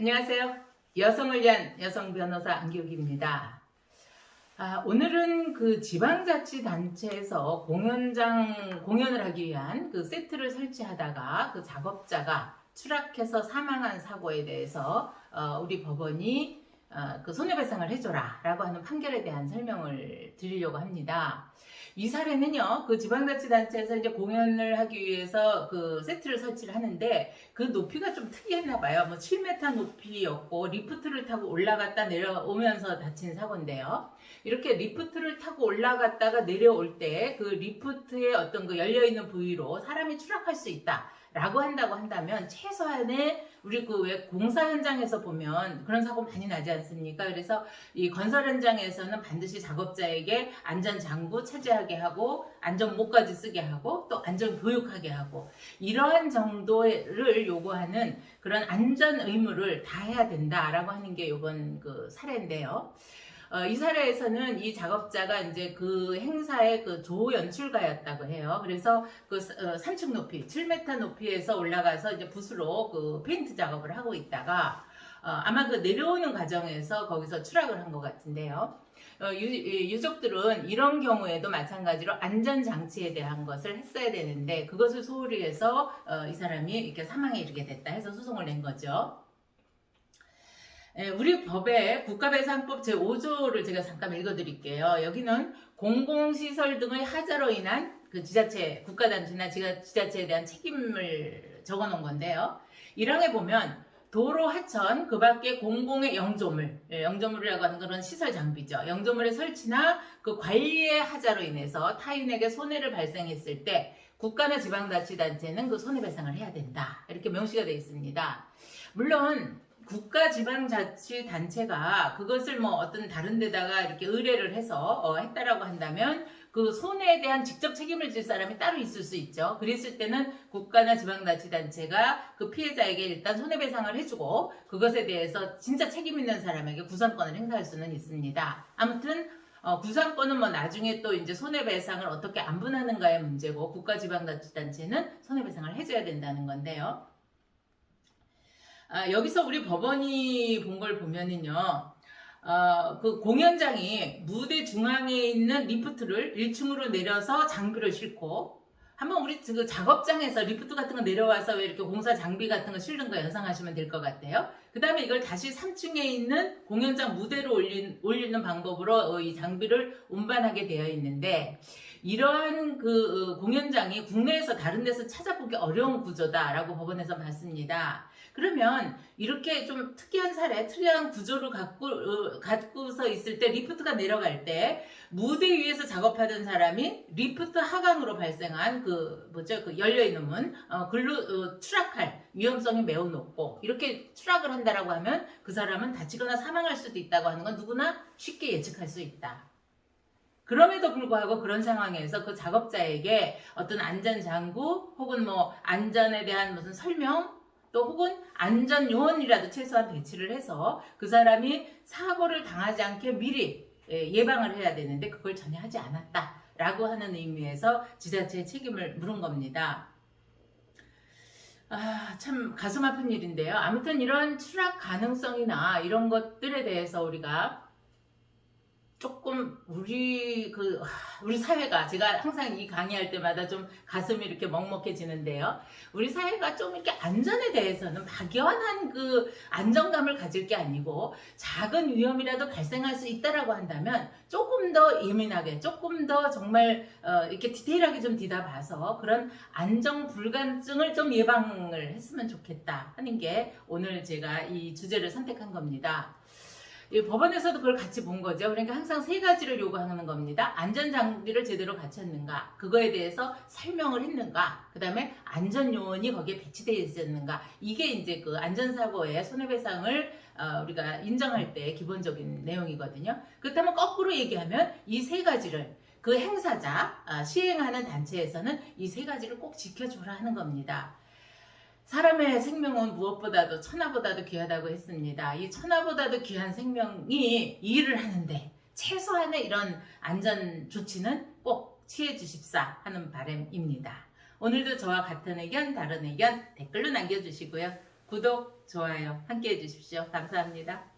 안녕하세요. 여성을 위한 여성 변호사 안기욱입니다. 아, 오늘은 그 지방자치단체에서 공연장, 공연을 하기 위한 그 세트를 설치하다가 그 작업자가 추락해서 사망한 사고에 대해서 어, 우리 법원이 어, 그 손해배상을 해줘라 라고 하는 판결에 대한 설명을 드리려고 합니다. 이 사례는요, 그 지방자치단체에서 이제 공연을 하기 위해서 그 세트를 설치를 하는데 그 높이가 좀 특이했나 봐요. 뭐 7m 높이였고 리프트를 타고 올라갔다 내려오면서 다친 사고인데요. 이렇게 리프트를 타고 올라갔다가 내려올 때 그 리프트의 어떤 그 열려있는 부위로 사람이 추락할 수 있다. 라고 한다고 한다면 최소한의 우리 그 왜 공사 현장에서 보면 그런 사고 많이 나지 않습니까? 그래서 이 건설 현장에서는 반드시 작업자에게 안전 장구 차지하게 하고 안전 목까지 쓰게 하고 또 안전 교육하게 하고 이러한 정도를 요구하는 그런 안전 의무를 다 해야 된다라고 하는 게 이번 그 사례인데요. 어, 이 사례에서는 이 작업자가 이제 그 행사의 그 조 연출가였다고 해요. 그래서 그 어, 3층 높이, 7m 높이에서 올라가서 이제 붓으로 그 페인트 작업을 하고 있다가 어, 아마 그 내려오는 과정에서 거기서 추락을 한 것 같은데요. 어, 유, 이 유족들은 이런 경우에도 마찬가지로 안전장치에 대한 것을 했어야 되는데 그것을 소홀히 해서 어, 이 사람이 이렇게 사망에 이르게 됐다 해서 소송을 낸 거죠. 예, 우리 법의 국가배상법 제5조를 제가 잠깐 읽어드릴게요. 여기는 공공시설 등의 하자로 인한 그 지자체, 국가단체나 지자- 지자체에 대한 책임을 적어놓은 건데요. 1항에 보면 도로, 하천, 그 밖에 공공의 영조물, 예, 영조물이라고 하는 그런 시설 장비죠. 영조물의 설치나 그 관리의 하자로 인해서 타인에게 손해를 발생했을 때 국가나 지방자치단체는 그 손해배상을 해야 된다. 이렇게 명시가 되어 있습니다. 물론 국가 지방자치단체가 그것을 뭐 어떤 다른 데다가 이렇게 의뢰를 해서 어, 했다라고 한다면 그 손해에 대한 직접 책임을 질 사람이 따로 있을 수 있죠. 그랬을 때는 국가나 지방자치단체가 그 피해자에게 일단 손해배상을 해주고 그것에 대해서 진짜 책임 있는 사람에게 구상권을 행사할 수는 있습니다. 아무튼 어, 구상권은 뭐 나중에 또 이제 손해배상을 어떻게 안분하는가의 문제고 국가 지방자치단체는 손해배상을 해줘야 된다는 건데요. 아, 여기서 우리 법원이 본 걸 보면은요, 어, 그 공연장이 무대 중앙에 있는 리프트를 1층으로 내려서 장비를 싣고, 한번 우리 그 작업장에서 리프트 같은 거 내려와서 왜 이렇게 공사 장비 같은 거 실는 거 연상하시면 될 것 같아요. 그 다음에 이걸 다시 3층에 있는 공연장 무대로 올린, 올리는 방법으로 어, 이 장비를 운반하게 되어 있는데, 이러한 그 어, 공연장이 국내에서 다른 데서 찾아보기 어려운 구조다라고 법원에서 봤습니다. 그러면 이렇게 좀 특이한 사례, 특이한 구조를 갖고, 어, 갖고서 있을 때 리프트가 내려갈 때 무대 위에서 작업하던 사람이 리프트 하강으로 발생한 그 뭐죠 그 열려 있는 문, 어, 글로 어, 추락할 위험성이 매우 높고 이렇게 추락을 한다라고 하면 그 사람은 다치거나 사망할 수도 있다고 하는 건 누구나 쉽게 예측할 수 있다. 그럼에도 불구하고 그런 상황에서 그 작업자에게 어떤 안전 장구 혹은 뭐 안전에 대한 무슨 설명 또 혹은 안전 요원이라도 최소한 배치를 해서 그 사람이 사고를 당하지 않게 미리 예, 예방을 해야 되는데 그걸 전혀 하지 않았다 라고 하는 의미에서 지자체의 책임을 물은 겁니다. 아, 참 가슴 아픈 일인데요. 아무튼 이런 추락 가능성이나 이런 것들에 대해서 우리가 우리 그 하, 우리 사회가 제가 항상 이 강의할 때마다 좀 가슴이 이렇게 먹먹해지는데요. 우리 사회가 좀 이렇게 안전에 대해서는 막연한 그 안정감을 가질 게 아니고 작은 위험이라도 발생할 수 있다라고 한다면 조금 더 예민하게 조금 더 정말 어, 이렇게 디테일하게 좀 뒤다봐서 그런 안정 불감증을 좀 예방을 했으면 좋겠다 하는 게 오늘 제가 이 주제를 선택한 겁니다. 이 법원에서도 그걸 같이 본 거죠. 그러니까 항상 세 가지를 요구하는 겁니다. 안전 장비를 제대로 갖췄는가, 그거에 대해서 설명을 했는가, 그 다음에 안전 요원이 거기에 배치되어 있었는가. 이게 이제 그 안전사고의 손해배상을 어, 우리가 인정할 때 기본적인 내용이거든요. 그렇다면 거꾸로 얘기하면 이 세 가지를 그 행사자, 아, 시행하는 단체에서는 이 세 가지를 꼭 지켜줘라 하는 겁니다. 사람의 생명은 무엇보다도 천하보다도 귀하다고 했습니다. 이 천하보다도 귀한 생명이 일을 하는데 최소한의 이런 안전 조치는 꼭 취해 주십사 하는 바람입니다. 오늘도 저와 같은 의견, 다른 의견 댓글로 남겨주시고요. 구독, 좋아요 함께 해주십시오. 감사합니다.